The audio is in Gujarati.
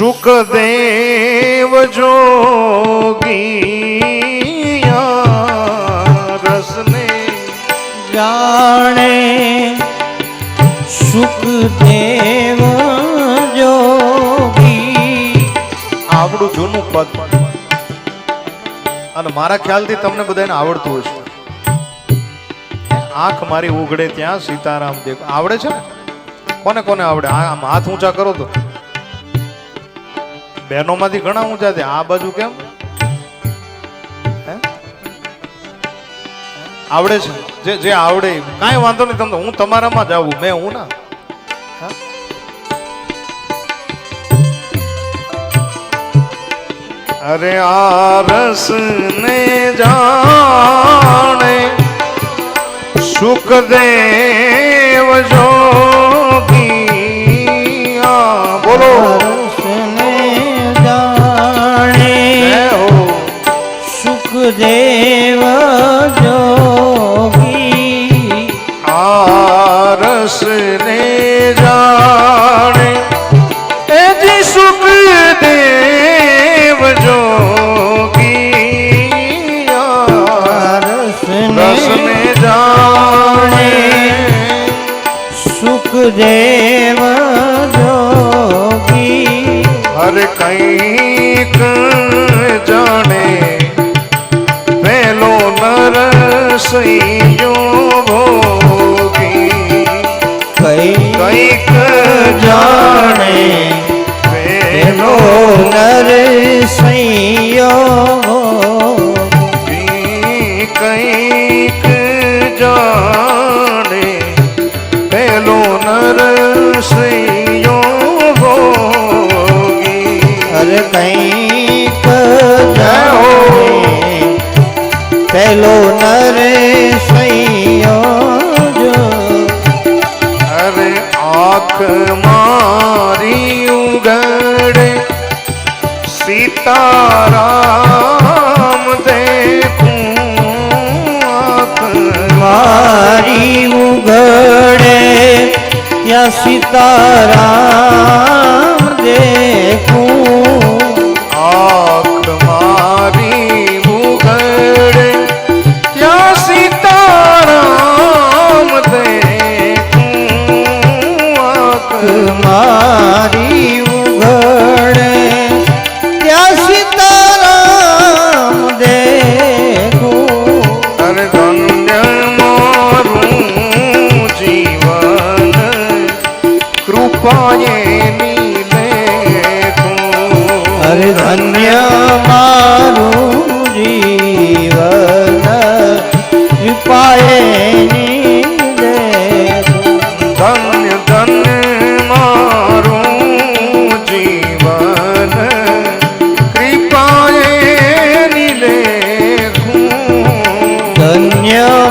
સુખદેવ જોગી રસને જાણે સુખદેવ જોગી. આવડું જૂનું પદ. અને મારા ખ્યાલથી તમને બધાને આવડતું હશે. આંખ મારી ઉઘડે ત્યાં સીતારામ દેખ આવડે છે ને? કોને કોને આવડે? આમ હાથ ઊંચા કરો તો. બહેનોમાંથી ઘણા ઊંચા છે. આ બાજુ કેમ? આવડે છે. જે જે આવડે. કાંઈ વાંધો નહીં તમને હું તમારામાં જ આવું. મેં હું ના? અરે આ રસ ને જાણે સુખદેવ જોગિયા સુખદેવ જોગી આરસ રસ ને જાણે એ જી સુખદેવ જોગિયા હર્ષને રસને જાણે સુખદેવ જોગી હર કંઈક કંઈક જાણે પેલો નરસૈયો ભોગી કંઈક જાણે પેલો નર સૈયો અરે કંઈક જાણે પેલો નરસૈયો સીતારામ મારી ઉઘડે ત્યાં સીતારામ પાયે ધન્ય ધન્ય મારું જીવન કૃપાએ ધન્ય